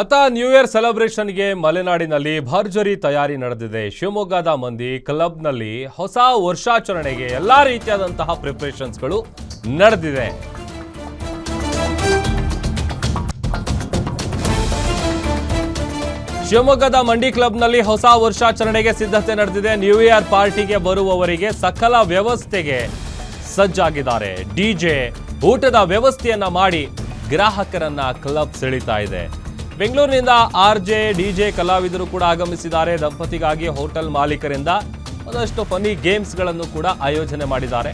ಅತ್ತ new year ಸೆಲೆಬ್ರೇಷನ್ಗೆ ಮಲೆನಾಡಿನಲ್ಲಿ ಭರ್ಜರಿ ತಯಾರಿ ನಡೆದಿದೆ. ಶಿವಮೊಗ್ಗದ ಮಂದಿ ಕ್ಲಬ್ನಲ್ಲಿ ಹೊಸ ವರ್ಷಾಚರಣೆಗೆ ಎಲ್ಲ ರೀತಿಯಾದಂತಹ ಪ್ರಿಪರೇಷನ್ಸ್ಗಳು ನಡೆದಿದೆ. ಶಿವಮೊಗ್ಗದ ಮಂಡಿ ಕ್ಲಬ್ನಲ್ಲಿ ಹೊಸ ವರ್ಷಾಚರಣೆಗೆ ಸಿದ್ಧತೆ ನಡೆದಿದೆ. ನ್ಯೂ ಇಯರ್ ಪಾರ್ಟಿಗೆ ಬರುವವರಿಗೆ ಸಕಲ ವ್ಯವಸ್ಥೆಗೆ ಸಜ್ಜಾಗಿದ್ದಾರೆ. ಡಿಜೆ ಊಟದ ವ್ಯವಸ್ಥೆಯನ್ನ ಮಾಡಿ ಗ್ರಾಹಕರನ್ನ ಕ್ಲಬ್ ಸೆಳೀತಾ ಇದೆ. ಬೆಂಗಳೂರಿನಿಂದ ಆರ್ ಜೆ ಡಿಜೆ ಕಲಾವಿದರು ಕೂಡ ಆಗಮಿಸಿದ್ದಾರೆ. ದಂಪತಿಗಾಗಿ ಹೋಟೆಲ್ ಮಾಲೀಕರಿಂದ ಒಂದಷ್ಟು ಫನಿ ಗೇಮ್ಸ್ಗಳನ್ನು ಕೂಡ ಆಯೋಜನೆ ಮಾಡಿದ್ದಾರೆ.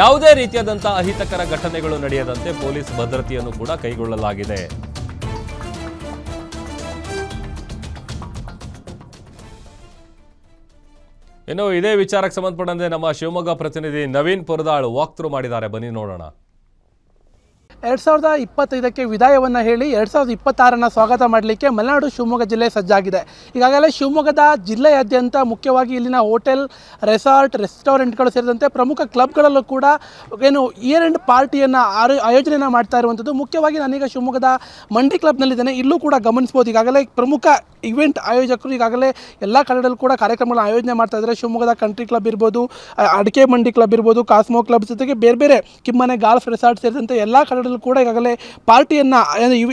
ಯಾವುದೇ ರೀತಿಯಾದಂಥ ಅಹಿತಕರ ಘಟನೆಗಳು ನಡೆಯದಂತೆ ಪೊಲೀಸ್ ಭದ್ರತೆಯನ್ನು ಕೂಡ ಕೈಗೊಳ್ಳಲಾಗಿದೆ. ಇನ್ನು ಇದೇ ವಿಚಾರಕ್ಕೆ ಸಂಬಂಧಪಟ್ಟಂತೆ ನಮ್ಮ ಶಿವಮೊಗ್ಗ ಪ್ರತಿನಿಧಿ ನವೀನ್ ಪುರದಾಳ್ ವಾಕ್ ಥ್ರೂ ಮಾಡಿದ್ದಾರೆ. ಬನ್ನಿ ನೋಡೋಣ. ಎರಡು ಸಾವಿರದ ಇಪ್ಪತ್ತೈದಕ್ಕೆ ವಿದಾಯವನ್ನು ಹೇಳಿ ಎರಡು ಸಾವಿರದ ಇಪ್ಪತ್ತಾರನ್ನು ಸ್ವಾಗತ ಮಾಡಲಿಕ್ಕೆ ಮಲೆನಾಡು ಶಿವಮೊಗ್ಗ ಜಿಲ್ಲೆ ಸಜ್ಜಾಗಿದೆ. ಈಗಾಗಲೇ ಶಿವಮೊಗ್ಗದ ಜಿಲ್ಲೆಯಾದ್ಯಂತ ಮುಖ್ಯವಾಗಿ ಇಲ್ಲಿನ ಹೋಟೆಲ್, ರೆಸಾರ್ಟ್, ರೆಸ್ಟೋರೆಂಟ್ಗಳು ಸೇರಿದಂತೆ ಪ್ರಮುಖ ಕ್ಲಬ್ಗಳಲ್ಲೂ ಕೂಡ ಏನು ಇಯರ್ ಎಂಡ್ ಪಾರ್ಟಿಯನ್ನು ಆರೋ, ಆಯೋಜನೆಯನ್ನು ಮಾಡ್ತಾ ಇರುವಂಥದ್ದು. ಮುಖ್ಯವಾಗಿ ನಾನೀಗ ಶಿವಮೊಗ್ಗದ ಮಂಡಿ ಕ್ಲಬ್ನಲ್ಲಿದ್ದೇನೆ. ಇಲ್ಲೂ ಕೂಡ ಗಮನಿಸ್ಬೋದು. ಈಗಾಗಲೇ ಪ್ರಮುಖ ಇವೆಂಟ್ ಆಯೋಜಕರು ಈಗಾಗಲೇ ಎಲ್ಲ ಕಡೆಗಳಲ್ಲೂ ಕೂಡ ಕಾರ್ಯಕ್ರಮಗಳ ಆಯೋಜನೆ ಮಾಡ್ತಾ ಇದ್ದಾರೆ. ಶಿವಮೊಗ್ಗದ ಕಂಟ್ರಿ ಕ್ಲಬ್ ಇರ್ಬೋದು ಅಡಿಕೆ ಮಂಡಿ ಕ್ಲಬ್ ಇರ್ಬೋದು, ಕಾಸ್ಮೋ ಕ್ಲಬ್ ಜೊತೆಗೆ ಬೇರೆ ಬೇರೆ ಕಿಮ್ಮನೆ ಗಾಲ್ಫ್ ರೆಸಾರ್ಟ್ ಸೇರಿದಂತೆ ಎಲ್ಲ ಕಡೆಗಳಲ್ಲೂ ಕೂಡ ಈಗಾಗಲೇ ಪಾರ್ಟಿಯನ್ನು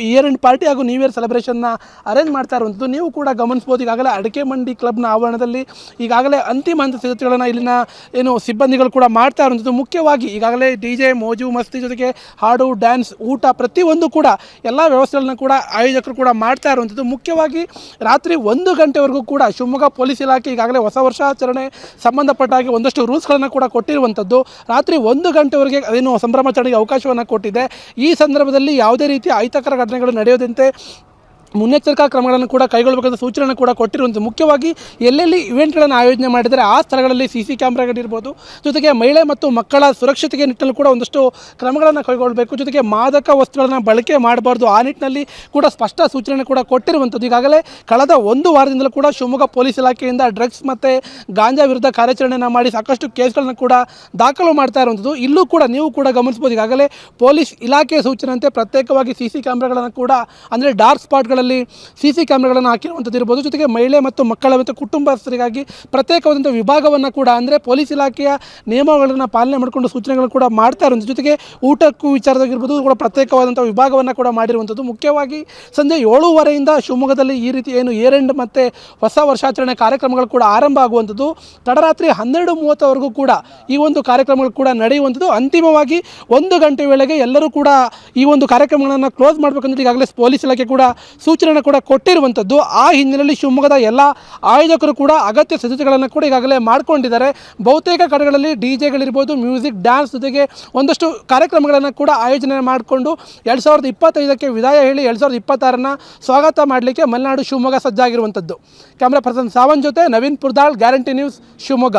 ಇಯರ್ ಎಂಡ್ ಪಾರ್ಟಿ ಹಾಗೂ ನ್ಯೂ ಇಯರ್ ಸೆಲೆಬ್ರೇಷನ್ನ ಅರೇಂಜ್ ಮಾಡ್ತಾ ಇರುವಂಥದ್ದು. ನೀವು ಕೂಡ ಗಮನಿಸ್ಬೋದು, ಈಗಾಗಲೇ ಅಡಿಕೆ ಮಂಡಿ ಕ್ಲಬ್ನ ಆವರಣದಲ್ಲಿ ಈಗಾಗಲೇ ಅಂತಿಮ ಹಂತ ಸಿದ್ಧತೆಗಳನ್ನು ಇಲ್ಲಿನ ಏನು ಸಿಬ್ಬಂದಿಗಳು ಕೂಡ ಮಾಡ್ತಾ ಇರುವಂಥದ್ದು. ಮುಖ್ಯವಾಗಿ ಈಗಾಗಲೇ ಡಿ ಜೆ ಮೋಜು ಮಸ್ತಿ ಜೊತೆಗೆ ಹಾಡು ಡ್ಯಾನ್ಸ್ ಊಟ ಪ್ರತಿಯೊಂದು ಕೂಡ ಎಲ್ಲ ವ್ಯವಸ್ಥೆಗಳನ್ನ ಕೂಡ ಆಯೋಜಕರು ಕೂಡ ಮಾಡ್ತಾ ಇರುವಂಥದ್ದು. ಮುಖ್ಯವಾಗಿ ರಾತ್ರಿ ಒಂದು ಗಂಟೆವರೆಗೂ ಕೂಡ ಶಿವಮೊಗ್ಗ ಪೊಲೀಸ್ ಇಲಾಖೆ ಈಗಾಗಲೇ ಹೊಸ ವರ್ಷಾಚರಣೆ ಸಂಬಂಧಪಟ್ಟ ಹಾಗೆ ಒಂದಷ್ಟು ರೂಲ್ಸ್ಗಳನ್ನು ಕೂಡ ಕೊಟ್ಟಿರುವಂಥದ್ದು. ರಾತ್ರಿ ಒಂದು ಗಂಟೆವರೆಗೆ ಅದೇನು ಸಂಭ್ರಮಾಚರಣೆಗೆ ಅವಕಾಶವನ್ನು ಕೊಟ್ಟಿದೆ. ಈ ಸಂದರ್ಭದಲ್ಲಿ ಯಾವುದೇ ರೀತಿಯ ಅಹಿತಕರ ಘಟನೆಗಳು ನಡೆಯದಂತೆ ಮುನ್ನೆಚ್ಚರಿಕಾ ಕ್ರಮಗಳನ್ನು ಕೂಡ ಕೈಗೊಳ್ಳಬೇಕಂತ ಸೂಚನೆಯನ್ನು ಕೂಡ ಕೊಟ್ಟಿರುವಂಥ ಮುಖ್ಯವಾಗಿ ಎಲ್ಲೆಲ್ಲಿ ಇವೆಂಟ್ಗಳನ್ನು ಆಯೋಜನೆ ಮಾಡಿದರೆ ಆ ಸ್ಥಳಗಳಲ್ಲಿ ಸಿ ಸಿ ಕ್ಯಾಮ್ರಾಗಳಿರ್ಬೋದು ಜೊತೆಗೆ ಮಹಿಳೆ ಮತ್ತು ಮಕ್ಕಳ ಸುರಕ್ಷತೆಗೆ ನಿಟ್ಟಿನಲ್ಲಿ ಕೂಡ ಒಂದಷ್ಟು ಕ್ರಮಗಳನ್ನು ಕೈಗೊಳ್ಳಬೇಕು ಜೊತೆಗೆ ಮಾದಕ ವಸ್ತುಗಳನ್ನು ಬಳಕೆ ಮಾಡಬಾರ್ದು. ಆ ನಿಟ್ಟಿನಲ್ಲಿ ಕೂಡ ಸ್ಪಷ್ಟ ಸೂಚನೆ ಕೂಡ ಕೊಟ್ಟಿರುವಂಥದ್ದು. ಈಗಾಗಲೇ ಕಳೆದ ಒಂದು ವಾರದಿಂದಲೂ ಕೂಡ ಶಿವಮೊಗ್ಗ ಪೊಲೀಸ್ ಇಲಾಖೆಯಿಂದ ಡ್ರಗ್ಸ್ ಮತ್ತು ಗಾಂಜಾ ವಿರುದ್ಧ ಕಾರ್ಯಾಚರಣೆಯನ್ನು ಮಾಡಿ ಸಾಕಷ್ಟು ಕೇಸ್ಗಳನ್ನು ಕೂಡ ದಾಖಲು ಮಾಡ್ತಾ ಇರುವಂಥದ್ದು. ಇಲ್ಲೂ ಕೂಡ ನೀವು ಕೂಡ ಗಮನಿಸ್ಬೋದು ಈಗಾಗಲೇ ಪೊಲೀಸ್ ಇಲಾಖೆ ಸೂಚನೆಯಂತೆ ಪ್ರತ್ಯೇಕವಾಗಿ ಸಿ ಸಿ ಕ್ಯಾಮ್ರಾಗಳನ್ನು ಕೂಡ, ಅಂದರೆ ಡಾರ್ಕ್ ಸ್ಪಾಟ್ಗಳಲ್ಲಿ ಸಿ ಸಿ ಕ್ಯಾಮ್ರಾಗಳನ್ನು ಹಾಕಿರುವಂಥದ್ದು ಇರ್ಬೋದು. ಜೊತೆಗೆ ಮಹಿಳೆ ಮತ್ತು ಮಕ್ಕಳ ಮತ್ತು ಕುಟುಂಬಸ್ಥರಿಗಾಗಿ ಪ್ರತ್ಯೇಕವಾದಂಥ ವಿಭಾಗವನ್ನು ಕೂಡ ಅಂದರೆ ಪೊಲೀಸ್ ಇಲಾಖೆಯ ನಿಯಮಗಳನ್ನು ಪಾಲನೆ ಮಾಡಿಕೊಂಡು ಸೂಚನೆಗಳನ್ನು ಕೂಡ ಮಾಡ್ತಾ ಇರುವಂಥ ಜೊತೆಗೆ ಊಟಕ್ಕೂ ವಿಚಾರದಾಗಿರ್ಬೋದು, ಕೂಡ ಪ್ರತ್ಯೇಕವಾದಂಥ ವಿಭಾಗವನ್ನು ಕೂಡ ಮಾಡಿರುವಂಥದ್ದು. ಮುಖ್ಯವಾಗಿ ಸಂಜೆ ಏಳೂವರೆಯಿಂದ ಶಿವಮೊಗ್ಗದಲ್ಲಿ ಈ ರೀತಿ ಏನು ಏರ್ ಎಂಡ್ ಮತ್ತು ಹೊಸ ವರ್ಷಾಚರಣೆ ಕಾರ್ಯಕ್ರಮಗಳು ಕೂಡ ಆರಂಭ ಆಗುವಂಥದ್ದು. ತಡರಾತ್ರಿ ಹನ್ನೆರಡು ಮೂವತ್ತವರೆಗೂ ಕೂಡ ಈ ಒಂದು ಕಾರ್ಯಕ್ರಮಗಳು ಕೂಡ ನಡೆಯುವಂಥದ್ದು. ಅಂತಿಮವಾಗಿ ಒಂದು ಗಂಟೆ ವೇಳೆಗೆ ಎಲ್ಲರೂ ಕೂಡ ಈ ಒಂದು ಕಾರ್ಯಕ್ರಮಗಳನ್ನು ಕ್ಲೋಸ್ ಮಾಡಬೇಕಂದ್ರೆ ಈಗಾಗಲೇ ಪೊಲೀಸ್ ಇಲಾಖೆ ಕೂಡ ಸೂಚನೆ ಕೂಡ ಕೊಟ್ಟಿರುವಂಥದ್ದು ಆ ಹಿನ್ನೆಲೆಯಲ್ಲಿ ಶಿವಮೊಗ್ಗದ ಎಲ್ಲ ಆಯೋಜಕರು ಕೂಡ ಅಗತ್ಯ ಸಿದ್ಧತೆಗಳನ್ನು ಕೂಡ ಈಗಾಗಲೇ ಮಾಡ್ಕೊಂಡಿದ್ದಾರೆ. ಬಹುತೇಕ ಕಡೆಗಳಲ್ಲಿ ಡಿ ಜೆಗಳಿರ್ಬೋದು, ಮ್ಯೂಸಿಕ್, ಡ್ಯಾನ್ಸ್ ಜೊತೆಗೆ ಒಂದಷ್ಟು ಕಾರ್ಯಕ್ರಮಗಳನ್ನು ಕೂಡ ಆಯೋಜನೆ ಮಾಡಿಕೊಂಡು ಎರಡು ಸಾವಿರದ ಇಪ್ಪತ್ತೈದಕ್ಕೆ ವಿದಾಯ ಹೇಳಿ ಎರಡು ಸಾವಿರದ ಇಪ್ಪತ್ತಾರನ್ನು ಸ್ವಾಗತ ಮಾಡಲಿಕ್ಕೆ ಮಲೆನಾಡು ಶಿವಮೊಗ್ಗ ಸಜ್ಜಾಗಿರುವಂಥದ್ದು ಕ್ಯಾಮ್ರಾ ಪರ್ಸನ್ ಸಾವನ್ ಜೊತೆ ನವೀನ್ ಪುರ್ದಾಳ್, ಗ್ಯಾರಂಟಿ ನ್ಯೂಸ್ ಶಿವಮೊಗ್ಗ.